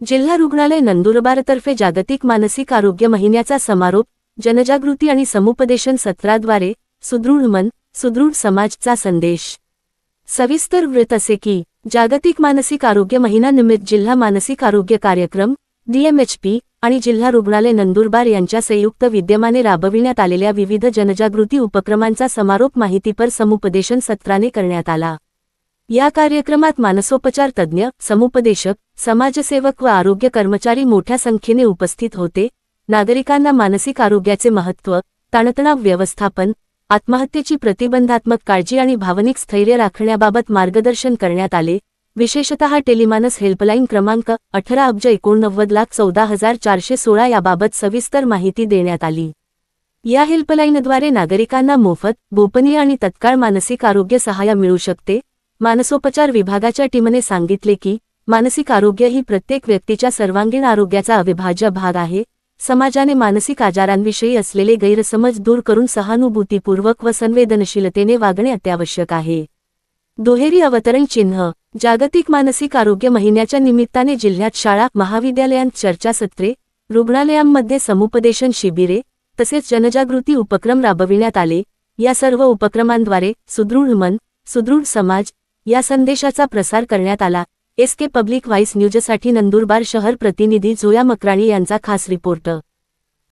जिल्हा रुग्णालय नंदुरबारतर्फे जागतिक मानसिक आरोग्य महिन्याचा समारोप जनजागृती आणि समुपदेशन सत्राद्वारे सुदृढ मन सुदृढ समाजचा संदेश. सविस्तर वृत्त असे की जागतिक मानसिक आरोग्य महिन्यानिमित्त जिल्हा मानसिक आरोग्य कार्यक्रम डीएमएचपी आणि जिल्हा रुग्णालय नंदुरबार यांच्या संयुक्त विद्यमाने राबविण्यात आलेल्या विविध जनजागृती उपक्रमांचा समारोप माहितीपर समुपदेशन सत्राने करण्यात आला. या कार्यक्रमात मानसोपचार तज्ज्ञ समुपदेशक समाजसेवक व आरोग्य कर्मचारी मोठ्या संख्येने उपस्थित होते. नागरिकांना मानसिक आरोग्याचे महत्त्व ताणतणाव व्यवस्थापन आत्महत्येची प्रतिबंधात्मक काळजी आणि भावनिक स्थैर्य राखण्याबाबत मार्गदर्शन करण्यात आले. विशेषतः टेलिमानस हेल्पलाईन क्रमांक अठरा अब्ज एकोणनव्वद लाख चौदा हजार चारशे सोळा याबाबत सविस्तर माहिती देण्यात आली. या हेल्पलाईनद्वारे नागरिकांना मोफत गोपनीय आणि तत्काळ मानसिक आरोग्य सहाय्य मिळू शकते. मानसोपचार विभागाच्या टीमने सांगितले की मानसिक आरोग्य ही प्रत्येक व्यक्तीच्या सर्वांगीण आरोग्याचा अविभाज्य भाग आहे. समाजाने मानसिक आजारांविषयी असलेले गैरसमज दूर करून सहानुभूतीपूर्वक व संवेदनशीलतेने वागणे अत्यावश्यक आहे. दुहेरी अवतरण चिन्ह जागतिक मानसिक आरोग्य महिन्याच्या निमित्ताने जिल्ह्यात शाळा महाविद्यालयांत चर्चासत्रे रुग्णालयांमध्ये समुपदेशन शिबिरे तसेच जनजागृती उपक्रम राबविण्यात आले. या सर्व उपक्रमांद्वारे सुदृढ मन सुदृढ समाज या संदेशाचा प्रसार करण्यात आला. एस के पब्लिक व्हाईस न्यूजसाठी नंदुरबार शहर प्रतिनिधी जोया मकराणी यांचा खास रिपोर्ट.